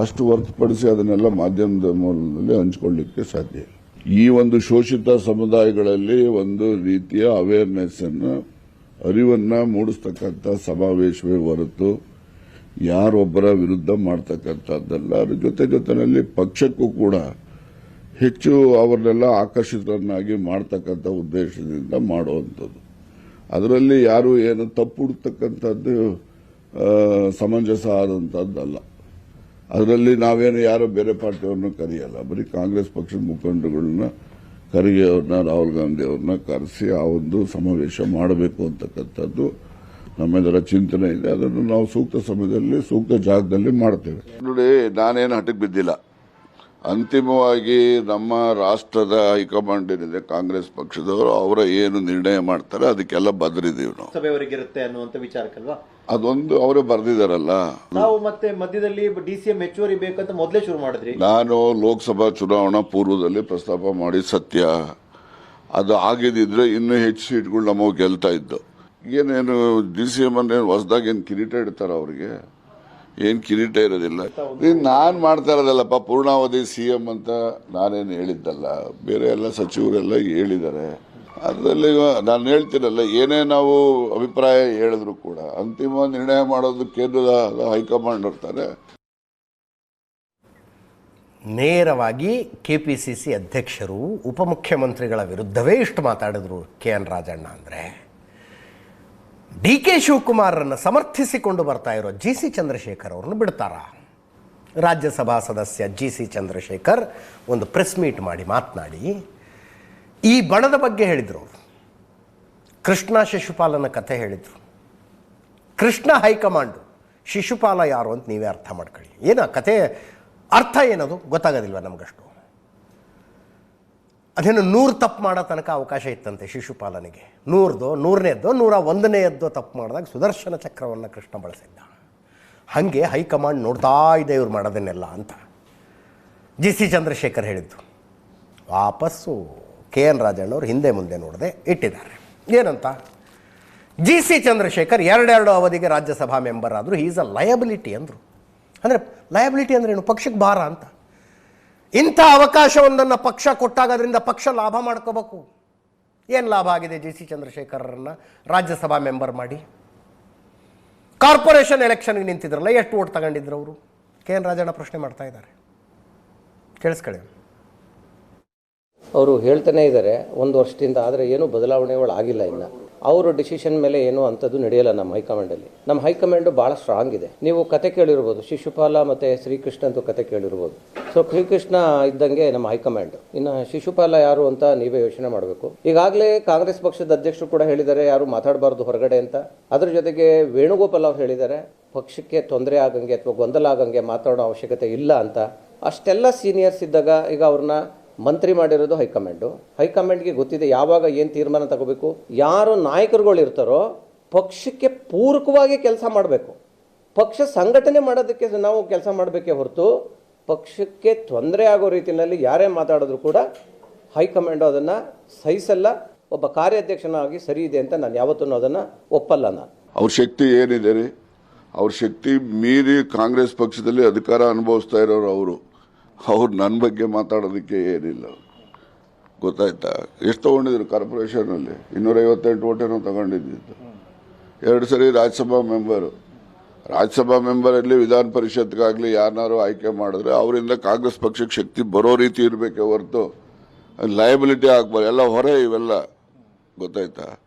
ಅಷ್ಟು ಹೊರತುಪಡಿಸಿ ಅದನ್ನೆಲ್ಲ ಮಾಧ್ಯಮದ ಮೂಲದಲ್ಲಿ ಹಂಚಿಕೊಳ್ಳಿಕ್ಕೆ ಸಾಧ್ಯ ಈ ಒಂದು ಶೋಷಿತ ಸಮುದಾಯಗಳಲ್ಲಿ ಒಂದು ರೀತಿಯ ಅವೇರ್ನೆಸ್ ಅನ್ನು ಅರಿವನ್ನ ಮೂಡಿಸ್ತಕ್ಕಂಥ ಸಮಾವೇಶವೇ ಹೊರತು ಯಾರೊಬ್ಬರ ವಿರುದ್ಧ ಮಾಡ್ತಕ್ಕಂಥದ್ದಲ್ಲ. ಅದ್ರ ಜೊತೆ ಜೊತೆಯಲ್ಲಿ ಪಕ್ಷಕ್ಕೂ ಕೂಡ ಹೆಚ್ಚು ಅವರನ್ನೆಲ್ಲ ಆಕರ್ಷಿತರನ್ನಾಗಿ ಮಾಡ್ತಕ್ಕಂಥ ಉದ್ದೇಶದಿಂದ ಮಾಡುವಂಥದ್ದು. ಅದರಲ್ಲಿ ಯಾರು ಏನು ತಪ್ಪು ಹುಡುಕ್ತಕ್ಕಂಥದ್ದು ಸಮಂಜಸ ಆದಂಥದ್ದಲ್ಲ. ಅದರಲ್ಲಿ ನಾವೇನು ಯಾರೋ ಬೇರೆ ಪಾರ್ಟಿಯವ್ರನ್ನ ಕರೆಯಲ್ಲ. ಬರೀ ಕಾಂಗ್ರೆಸ್ ಪಕ್ಷದ ಮುಖಂಡಗಳನ್ನ ಖರ್ಗೆ ಅವ್ರನ್ನ, ರಾಹುಲ್ ಗಾಂಧಿ ಅವ್ರನ್ನ ಕರೆಸಿ ಆ ಒಂದು ಸಮಾವೇಶ ಮಾಡಬೇಕು ಅಂತಕ್ಕಂಥದ್ದು ನಮ್ಮೆಲ್ಲರ ಚಿಂತನೆ ಇದೆ. ಅದನ್ನು ನಾವು ಸೂಕ್ತ ಸಮಯದಲ್ಲಿ, ಸೂಕ್ತ ಜಾಗದಲ್ಲಿ ಮಾಡ್ತೇವೆ. ನೋಡಿ, ನಾನೇನು ಹಠಕ್ಕೆ ಬಿದ್ದಿಲ್ಲ. ಅಂತಿಮವಾಗಿ ನಮ್ಮ ರಾಷ್ಟ್ರದ ಹೈಕಮಾಂಡ್ ಏನಿದೆ ಕಾಂಗ್ರೆಸ್ ಪಕ್ಷದವರು ಅವರ ಏನು ನಿರ್ಣಯ ಮಾಡ್ತಾರೆ ಅದಕ್ಕೆಲ್ಲ ಬದ್ರಿದ್ದೀವಿ ನಾವು. ಅನ್ನುವಂತ ವಿಚಾರಕ್ಕಲ್ವಾ? ಅದೊಂದು ಅವರೇ ಬರ್ದಿದಾರಲ್ಲ. ನಾವು ಮತ್ತೆ ಮಧ್ಯದಲ್ಲಿ ಡಿ ಸಿ ಎಂ ಹೆಚ್ಚುವರಿ ಬೇಕಂತ ಮೊದಲೇ ಶುರು ಮಾಡಿದ್ರಿ. ನಾನು ಲೋಕಸಭಾ ಚುನಾವಣಾ ಪೂರ್ವದಲ್ಲಿ ಪ್ರಸ್ತಾಪ ಮಾಡಿ ಸತ್ಯ. ಅದು ಆಗಿದ್ದಿದ್ರೆ ಇನ್ನೂ ಹೆಚ್ಚು ಸೀಟ್ಗಳು ನಮಗೆ ಗೆಲ್ತಾ ಇದ್ದು. ಏನೇನು ಡಿ ಸಿ ಎಂ ಅನ್ನೇನು ಹೊಸದಾಗಿ ಏನು ಕಿರೀಟ ಇಡ್ತಾರ ಅವ್ರಿಗೆ? ಏನು ಕಿರೀಟ ಇರೋದಿಲ್ಲ. ನಾನು ಮಾಡ್ತಾ ಇರೋದಲ್ಲಪ್ಪ, ಪೂರ್ಣಾವಧಿ ಸಿ ಎಂ ಅಂತ ನಾನೇನು ಹೇಳಿದ್ದಲ್ಲ, ಬೇರೆ ಎಲ್ಲ ಸಚಿವರೆಲ್ಲ ಹೇಳಿದ್ದಾರೆ. ಅದರಲ್ಲಿ ನಾನು ಹೇಳ್ತಿರಲ್ಲ ಏನೇ ನಾವು ಅಭಿಪ್ರಾಯ ಹೇಳಿದ್ರು ಕೂಡ ಅಂತಿಮ ನಿರ್ಣಯ ಮಾಡೋದು ಕೇಂದ್ರದ ಹೈಕಮಾಂಡ್ ಇರ್ತಾರೆ ನೇರವಾಗಿ ಕೆ ಪಿ ಸಿ ಸಿ ಅಧ್ಯಕ್ಷರು, ಉಪಮುಖ್ಯಮಂತ್ರಿಗಳ ವಿರುದ್ಧವೇ ಇಷ್ಟು ಮಾತಾಡಿದ್ರು ಕೆ ಎನ್ ರಾಜಣ್ಣ ಅಂದರೆ. ಡಿ ಕೆ ಶಿವಕುಮಾರರನ್ನು ಸಮರ್ಥಿಸಿಕೊಂಡು ಬರ್ತಾ ಇರೋ ಜಿ ಸಿ ಚಂದ್ರಶೇಖರ್ ಅವ್ರನ್ನ ಬಿಡ್ತಾರ. ರಾಜ್ಯಸಭಾ ಸದಸ್ಯ ಜಿ ಸಿ ಚಂದ್ರಶೇಖರ್ ಒಂದು ಪ್ರೆಸ್ ಮೀಟ್ ಮಾಡಿ ಮಾತನಾಡಿ, ಈ ಬಣದ ಬಗ್ಗೆ ಹೇಳಿದರು ಅವರು. ಕೃಷ್ಣ ಶಿಶುಪಾಲನ ಕಥೆ ಹೇಳಿದರು. ಕೃಷ್ಣ ಹೈಕಮಾಂಡು, ಶಿಶುಪಾಲ ಯಾರು ಅಂತ ನೀವೇ ಅರ್ಥ ಮಾಡ್ಕೊಳ್ಳಿ. ಏನು ಕಥೆ ಅರ್ಥ ಏನದು ಗೊತ್ತಾಗೋದಿಲ್ವ ನಮಗಷ್ಟು? ಅದೇನು ನೂರು ತಪ್ಪು ಮಾಡೋ ತನಕ ಅವಕಾಶ ಇತ್ತಂತೆ ಶಿಶುಪಾಲನಿಗೆ. ನೂರ್ದೋ, ನೂರನೇದ್ದೋ, ನೂರ ಒಂದನೆಯದ್ದೋ ತಪ್ಪು ಮಾಡಿದಾಗ ಸುದರ್ಶನ ಚಕ್ರವನ್ನು ಕೃಷ್ಣ ಬಳಸಿದ್ದ. ಹಾಗೆ ಹೈಕಮಾಂಡ್ ನೋಡ್ತಾ ಇದೆ ಇವ್ರು ಮಾಡೋದನ್ನೆಲ್ಲ ಅಂತ. ಜಿ ಸಿ ಚಂದ್ರಶೇಖರ್ ಹೇಳಿದ್ದು. ವಾಪಸ್ಸು ಕೆ ಎನ್ ರಾಜಣ್ಣವ್ರು ಹಿಂದೆ ಮುಂದೆ ನೋಡದೆ ಇಟ್ಟಿದ್ದಾರೆ. ಏನಂತ? ಜಿ ಸಿ ಚಂದ್ರಶೇಖರ್ ಎರಡೆರಡು ಅವಧಿಗೆ ರಾಜ್ಯಸಭಾ ಮೆಂಬರ್ ಆದರೂ ಈಸ್ ಅ ಲಯಬಿಲಿಟಿ ಅಂದರು. ಅಂದರೆ ಲಯಬಿಲಿಟಿ ಅಂದ್ರೆ ಏನು? ಪಕ್ಷಕ್ಕೆ ಭಾರ ಅಂತ. ಇಂಥ ಅವಕಾಶವೊಂದನ್ನು ಪಕ್ಷ ಕೊಟ್ಟಾಗ ಅದರಿಂದ ಪಕ್ಷ ಲಾಭ ಮಾಡ್ಕೋಬೇಕು. ಏನು ಲಾಭ ಆಗಿದೆ ಜಿ ಸಿ ಚಂದ್ರಶೇಖರರನ್ನು? ರಾಜ್ಯಸಭಾ ಮೆಂಬರ್ ಮಾಡಿ. ಕಾರ್ಪೊರೇಷನ್ ಎಲೆಕ್ಷನ್ಗೆ ನಿಂತಿದ್ರಲ್ಲ, ಎಷ್ಟು ಓಟ್ ತಗೊಂಡಿದ್ರು ಅವರು? ಕೆ ಎನ್ ರಾಜಣ್ಣ ಪ್ರಶ್ನೆ ಮಾಡ್ತಾ ಇದ್ದಾರೆ. ಕೇಳಿಸ್ಕೊಳ್ಳಿ. ಅವರು ಹೇಳ್ತಾನೆ ಇದ್ದಾರೆ, ಒಂದು ವರ್ಷದಿಂದ ಆದರೆ ಏನೂ ಬದಲಾವಣೆಗಳು ಆಗಿಲ್ಲ ಇನ್ನು. ಅವರು ಡಿಸಿಷನ್ ಮೇಲೆ ಏನು ಅಂಥದ್ದು ನಡೆಯಲ್ಲ ನಮ್ಮ ಹೈಕಮಾಂಡಲ್ಲಿ ನಮ್ಮ ಹೈಕಮಾಂಡು ಭಾಳ ಸ್ಟ್ರಾಂಗ್ ಇದೆ. ನೀವು ಕತೆ ಕೇಳಿರ್ಬೋದು, ಶಿಶುಪಾಲ ಮತ್ತು ಶ್ರೀಕೃಷ್ಣ ಅಂತೂ ಕತೆ ಕೇಳಿರ್ಬೋದು. ಸೊ ಶ್ರೀಕೃಷ್ಣ ಇದ್ದಂಗೆ ನಮ್ಮ ಹೈಕಮಾಂಡ್. ಇನ್ನು ಶಿಶುಪಾಲ ಯಾರು ಅಂತ ನೀವೇ ಯೋಚನೆ ಮಾಡಬೇಕು. ಈಗಾಗಲೇ ಕಾಂಗ್ರೆಸ್ ಪಕ್ಷದ ಅಧ್ಯಕ್ಷರು ಕೂಡ ಹೇಳಿದ್ದಾರೆ, ಯಾರು ಮಾತಾಡಬಾರ್ದು ಹೊರಗಡೆ ಅಂತ. ಅದ್ರ ಜೊತೆಗೆ ವೇಣುಗೋಪಾಲ್ ಅವ್ರು ಹೇಳಿದ್ದಾರೆ, ಪಕ್ಷಕ್ಕೆ ತೊಂದರೆ ಆಗಂಗೆ ಅಥವಾ ಗೊಂದಲ ಆಗಂಗೆ ಮಾತಾಡೋ ಅವಶ್ಯಕತೆ ಇಲ್ಲ ಅಂತ. ಅಷ್ಟೆಲ್ಲ ಸೀನಿಯರ್ಸ್ ಇದ್ದಾಗ ಈಗ ಅವ್ರನ್ನ ಮಂತ್ರಿ ಮಾಡಿರೋದು ಹೈಕಮಾಂಡು. ಹೈಕಮಾಂಡ್ಗೆ ಗೊತ್ತಿದೆ ಯಾವಾಗ ಏನು ತೀರ್ಮಾನ ತಗೋಬೇಕು, ಯಾರು ನಾಯಕರುಗಳು ಇರ್ತಾರೋ ಪಕ್ಷಕ್ಕೆ ಪೂರಕವಾಗಿ ಕೆಲಸ ಮಾಡಬೇಕು. ಪಕ್ಷ ಸಂಘಟನೆ ಮಾಡೋದಕ್ಕೆ ನಾವು ಕೆಲಸ ಮಾಡಬೇಕೇ ಹೊರತು ಪಕ್ಷಕ್ಕೆ ತೊಂದರೆ ಆಗೋ ರೀತಿಯಲ್ಲಿ ಯಾರೇ ಮಾತಾಡಿದ್ರು ಕೂಡ ಹೈಕಮಾಂಡು ಅದನ್ನು ಸಹಿಸಲ್ಲ, ಒಬ್ಬ ಕಾರ್ಯಾಧ್ಯಕ್ಷನಾಗಿ ಸರಿ ಇದೆ ಅಂತ ನಾನು ಯಾವತ್ತೂ ಅದನ್ನು ಒಪ್ಪಲ್ಲ ನಾನು. ಅವ್ರ ಶಕ್ತಿ ಏನಿದೆ ರೀ? ಅವ್ರ ಶಕ್ತಿ ಮೀರಿ ಕಾಂಗ್ರೆಸ್ ಪಕ್ಷದಲ್ಲಿ ಅಧಿಕಾರ ಅನುಭವಿಸ್ತಾ ಇರೋರು ಅವರು. ಅವ್ರು ನನ್ನ ಬಗ್ಗೆ ಮಾತಾಡೋದಕ್ಕೆ ಏನಿಲ್ಲ. ಗೊತ್ತಾಯ್ತಾ? ಎಷ್ಟು ತಗೊಂಡಿದ್ರು ಕಾರ್ಪೊರೇಷನಲ್ಲಿ? ಇನ್ನೂರೈವತ್ತೆಂಟು ಓಟೇನೋ ತಗೊಂಡಿದ್ದಿತ್ತು ಎರಡು ಸರಿ ರಾಜ್ಯಸಭಾ ಮೆಂಬರು. ರಾಜ್ಯಸಭಾ ಮೆಂಬರಲ್ಲಿ ವಿಧಾನ ಪರಿಷತ್ಗಾಗಲಿ ಯಾರನ್ನಾರು ಆಯ್ಕೆ ಮಾಡಿದ್ರೆ ಅವರಿಂದ ಕಾಂಗ್ರೆಸ್ ಪಕ್ಷಕ್ಕೆ ಶಕ್ತಿ ಬರೋ ರೀತಿ ಇರಬೇಕೆ ಹೊರತು. ಲಯಬಿಲಿಟಿ ಆಗ್ಬಾರ್ದು ಎಲ್ಲ ಹೊರೆ ಇವೆಲ್ಲ. ಗೊತ್ತಾಯ್ತಾ?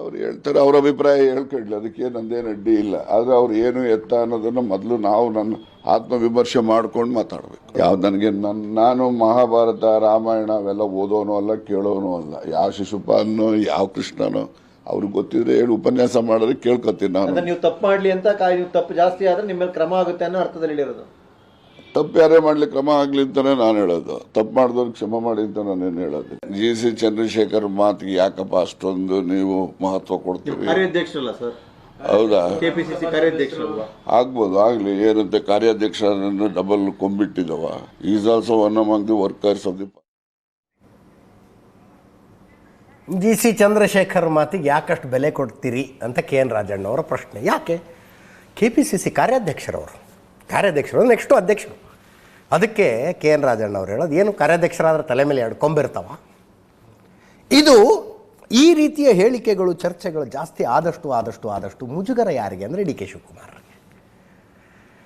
ಅವ್ರು ಹೇಳ್ತಾರೆ, ಅವ್ರ ಅಭಿಪ್ರಾಯ ಹೇಳ್ಕೊಡ್ಲಿ, ಅದಕ್ಕೆ ನಂದೇನು ಅಡ್ಡಿ ಇಲ್ಲ. ಆದರೆ ಅವ್ರು ಏನು ಎತ್ತ ಅನ್ನೋದನ್ನು ಮೊದಲು ನಾವು ನನ್ನ ಆತ್ಮವಿಮರ್ಶೆ ಮಾಡ್ಕೊಂಡು ಮಾತಾಡಬೇಕು. ಯಾವ್ದು ನನಗೆ ನನ್ನ ನಾನು ಮಹಾಭಾರತ, ರಾಮಾಯಣ ಅವೆಲ್ಲ ಓದೋನು ಅಲ್ಲ, ಕೇಳೋನು ಅಲ್ಲ, ಯಾವ ಶಿಶುಪಾಲನೋ, ಯಾವ ಕೃಷ್ಣನೋ, ಅವ್ರಿಗೆ ಗೊತ್ತಿದ್ರೆ ಹೇಳಿ ಉಪನ್ಯಾಸ ಮಾಡಿದ್ರೆ ಕೇಳ್ಕೊತೀನಿ ನಾನು. ನೀವು ತಪ್ಪು ಮಾಡಲಿ ಅಂತ, ಕಾಯ್ ತಪ್ಪು ಜಾಸ್ತಿ ಆದರೆ ನಿಮ್ಮ ಕ್ರಮ ಆಗುತ್ತೆ ಅನ್ನೋ ಅರ್ಥದಲ್ಲಿ ಹೇಳಿರೋದು. ತಪ್ಪು ಯಾರೇ ಮಾಡ್ಲಿಕ್ಕೆ ಕ್ರಮ ಆಗ್ಲಿ ಅಂತಾನೆ ನಾನು ಹೇಳೋದು. ತಪ್ಪು ಮಾಡಿದವ್ರಿಗೆ ಕ್ಷಮ ಮಾಡಿ ಅಂತ ನಾನೇನು ಹೇಳೋದು? ಜಿ ಸಿ ಚಂದ್ರಶೇಖರ್ ಮಾತಿಗೆ ಯಾಕಪ್ಪ ಅಷ್ಟೊಂದು ನೀವು ಮಹತ್ವ ಕೊಡ್ತೀವಿ ಕಾರ್ಯಾಧ್ಯಕ್ಷರಲ್ಲ ಸರ್? ಹೌದಾ? ಕೆಪಿಸಿಸಿ ಕಾರ್ಯಾಧ್ಯಕ್ಷರಲ್ವಾ? ಆಗ್ಬೋದು ಆಗ್ಲಿ. ಏನಂತೆ ಕಾರ್ಯಾಧ್ಯಕ್ಷರನ್ನು double ಕೊಂಬಿಟ್ಟಿದವ. Is also one among the workers of the G C Chandrashekhar ಮಾತಿಗೆ ಯಾಕಷ್ಟು ಬೆಲೆ ಕೊಡ್ತೀರಿ ಅಂತ ಕೆ ಎನ್ ರಾಜಣ್ಣ ಅವರ ಪ್ರಶ್ನೆ. ಯಾಕೆ? ಕೆ ಪಿ ಸಿ ಸಿ ಕಾರ್ಯಾಧ್ಯಕ್ಷರವರು. ಕಾರ್ಯಾಧ್ಯಕ್ಷರು ನೆಕ್ಸ್ಟು ಅಧ್ಯಕ್ಷರು. ಅದಕ್ಕೆ ಕೆ ಎನ್ ರಾಜಣ್ಣ ಅವ್ರು ಹೇಳೋದು, ಏನು ಕಾರ್ಯಾಧ್ಯಕ್ಷರಾದ್ರೆ ತಲೆ ಮೇಲೆ ಎರಡು ಕೊಂಬಿರ್ತಾವ ಇದು ಈ ರೀತಿಯ ಹೇಳಿಕೆಗಳು, ಚರ್ಚೆಗಳು ಜಾಸ್ತಿ ಆದಷ್ಟು ಆದಷ್ಟು ಆದಷ್ಟು ಮುಜುಗರ ಯಾರಿಗೆ ಅಂದರೆ ಡಿ ಕೆ ಶಿವಕುಮಾರ್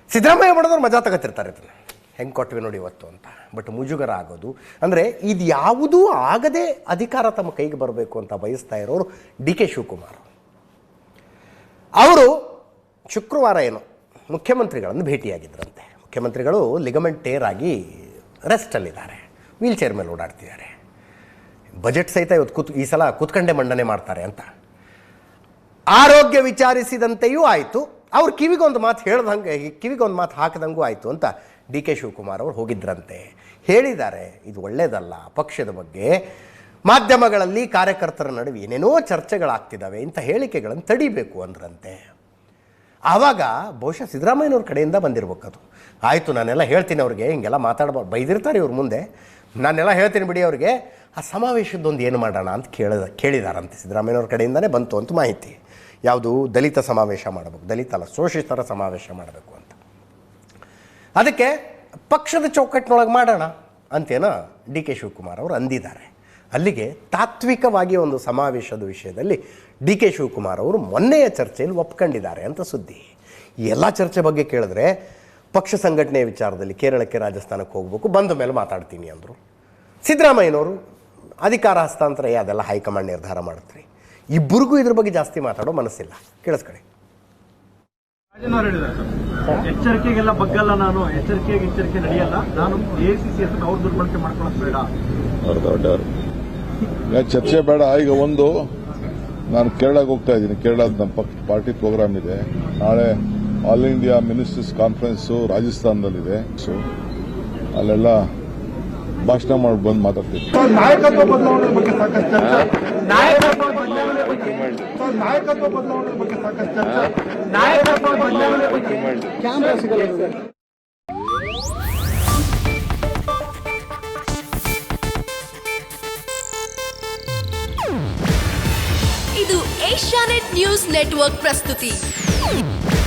ಸಿದ್ದರಾಮಯ್ಯ ಮಾಡಿದವ್ರು ಮಜಾ ತಗೋತಿರ್ತಾರೆ ಇದನ್ನು. ಹೆಂಗೆ ಕೊಟ್ವಿ ನೋಡಿ ಇವತ್ತು ಅಂತ. ಬಟ್ ಮುಜುಗರ ಆಗೋದು. ಅಂದರೆ ಇದು ಯಾವುದೂ ಆಗದೆ ಅಧಿಕಾರ ತಮ್ಮ ಕೈಗೆ ಬರಬೇಕು ಅಂತ ಬಯಸ್ತಾ ಇರೋರು ಡಿ ಕೆ ಶಿವಕುಮಾರ್ ಅವರು. ಶುಕ್ರವಾರ ಏನು ಮುಖ್ಯಮಂತ್ರಿಗಳನ್ನು ಭೇಟಿಯಾಗಿದ್ದರಂತೆ ಮುಖ್ಯಮಂತ್ರಿಗಳು ಲಿಗಮೆಂಟ್ ಟೇರ್ ಆಗಿ ರೆಸ್ಟಲ್ಲಿದ್ದಾರೆ, ವೀಲ್ ಚೇರ್ ಮೇಲೆ ಓಡಾಡ್ತಿದ್ದಾರೆ. ಬಜೆಟ್ ಸಹಿತ ಇವತ್ತು ಕೂತ್, ಈ ಸಲ ಕೂತ್ಕಂಡೆ ಮಂಡನೆ ಮಾಡ್ತಾರೆ ಅಂತ. ಆರೋಗ್ಯ ವಿಚಾರಿಸಿದಂತೆಯೂ ಆಯಿತು. ಅವ್ರ ಕಿವಿಗೊಂದು ಮಾತು ಹೇಳ್ದಂಗೆ ಕಿವಿಗೊಂದು ಮಾತು ಹಾಕಿದಂಗೂ ಆಯಿತು ಅಂತ ಡಿ ಕೆ ಶಿವಕುಮಾರ್ ಅವರು ಹೋಗಿದ್ರಂತೆ. ಹೇಳಿದ್ದಾರೆ, ಇದು ಒಳ್ಳೆಯದಲ್ಲ ಪಕ್ಷದ ಬಗ್ಗೆ ಮಾಧ್ಯಮಗಳಲ್ಲಿ ಕಾರ್ಯಕರ್ತರ ನಡುವೆ ಏನೇನೋ ಚರ್ಚೆಗಳಾಗ್ತಿದ್ದಾವೆ ಇಂಥ ಹೇಳಿಕೆಗಳನ್ನು ತಡಿಬೇಕು ಅಂದ್ರಂತೆ. ಆವಾಗ ಬಹುಶಃ ಸಿದ್ದರಾಮಯ್ಯನವ್ರ ಕಡೆಯಿಂದ ಬಂದಿರಬೇಕದು. ಆಯಿತು, ನಾನೆಲ್ಲ ಹೇಳ್ತೀನಿ ಅವ್ರಿಗೆ, ಹಿಂಗೆಲ್ಲ ಮಾತಾಡ್ಬಾರ್ದು. ಬೈದಿರ್ತಾರೆ ಇವ್ರ ಮುಂದೆ. ನಾನೆಲ್ಲ ಹೇಳ್ತೀನಿ ಬಿಡಿ ಅವ್ರಿಗೆ, ಆ ಸಮಾವೇಶದ್ದೊಂದು ಏನು ಮಾಡೋಣ ಅಂತ ಕೇಳಿದ ಕೇಳಿದಾರಂತೆ ಸಿದ್ದರಾಮಯ್ಯವ್ರ ಕಡೆಯಿಂದಲೇ ಬಂತು ಅಂತ ಮಾಹಿತಿ. ಯಾವುದು? ದಲಿತ ಸಮಾವೇಶ ಮಾಡಬೇಕು. ದಲಿತ ಅಲ್ಲ, ಶೋಷಿತರ ಸಮಾವೇಶ ಮಾಡಬೇಕು ಅಂತ. ಅದಕ್ಕೆ ಪಕ್ಷದ ಚೌಕಟ್ಟಿನೊಳಗೆ ಮಾಡೋಣ ಅಂತೇನ ಡಿ ಕೆ ಶಿವಕುಮಾರ್ ಅವರು ಅಂದಿದ್ದಾರೆ. ಅಲ್ಲಿಗೆ ತಾತ್ವಿಕವಾಗಿ ಒಂದು ಸಮಾವೇಶದ ವಿಷಯದಲ್ಲಿ ಡಿ ಕೆ ಶಿವಕುಮಾರ್ ಅವರು ಮೊನ್ನೆಯ ಚರ್ಚೆಯಲ್ಲಿ ಒಪ್ಕೊಂಡಿದ್ದಾರೆ ಅಂತ ಸುದ್ದಿ. ಈ ಎಲ್ಲ ಚರ್ಚೆ ಬಗ್ಗೆ ಕೇಳಿದ್ರೆ ಪಕ್ಷ ಸಂಘಟನೆಯ ವಿಚಾರದಲ್ಲಿ ಕೇರಳಕ್ಕೆ ರಾಜಸ್ಥಾನಕ್ಕೆ ಹೋಗಬೇಕು. ಬಂದ ಮೇಲೆ ಮಾತಾಡ್ತೀನಿ ಅಂದರು. ಸಿದ್ದರಾಮಯ್ಯನವರು ಅಧಿಕಾರ ಹಸ್ತಾಂತರ ಏ ಅದೆಲ್ಲ ಹೈಕಮಾಂಡ್ ನಿರ್ಧಾರ ಮಾಡುತ್ತೆ. ಇಬ್ಬರಿಗೂ ಇದ್ರ ಬಗ್ಗೆ ಜಾಸ್ತಿ ಮಾತಾಡೋ ಮನಸ್ಸಿಲ್ಲ. ಕೇಳಿಸ್ಕೊಳ್ಳಿ. ಎಚ್ಚರಿಕೆಗೆಲ್ಲ ಬಗ್ಗಲ್ಲ ನಾನು. ಎಚ್ಚರಿಕೆಗೆ ಎಚ್ಚರಿಕೆ ನಡೆಯಲ್ಲ. ನಾನು ಎಸಿಸಿ ಹೆಸರು ಅವ್ರ ದುರ್ಬಳಕೆ ಮಾಡ್ಕೊಳ್ಳೋದು ಬೇಡ. ಈಗ ಚರ್ಚೆ ಬೇಡ. ಈಗ ಒಂದು ನಾನು ಕೇರಳಕ್ಕೆ ಹೋಗ್ತಾ ಇದ್ದೀನಿ. ಕೇರಳದ ನಮ್ಮ ಪಕ್ ಪಾರ್ಟಿ ಪ್ರೋಗ್ರಾಮ್ ಇದೆ. ನಾಳೆ ಆಲ್ ಇಂಡಿಯಾ ಮಿನಿಸ್ಟರ್ಸ್ ಕಾನ್ಫರೆನ್ಸು ರಾಜಸ್ಥಾನದಲ್ಲಿದೆ ಸೊ ಅಲ್ಲೆಲ್ಲ ಭಾಷಣ ಮಾಡಿ ಬಂದು ಮಾತಾಡ್ತೀನಿ ನಾಯಕತ್ವ ಬದಲಾವಣೆ ಬಗ್ಗೆ ಸಾಕಷ್ಟು ಚರ್ಚೆ. ನಾಯಕತ್ವ ಬದಲಾವಣೆ ಬಗ್ಗೆ ಸರ್, ನಾಯಕತ್ವ ಬದಲಾವಣೆ ಬಗ್ಗೆ ನಾಯಕತ್ವ ಬದಲಾವಣೆ ಬಗ್ಗೆ ಕ್ಯಾಮ್ರಾ ಸಿಗಲ್ಲ ಸರ್. ಇದು ಏಷ್ಯಾನೆಟ್ ನ್ಯೂಸ್ ನೆಟ್ವರ್ಕ್ ಪ್ರಸ್ತುತಿ.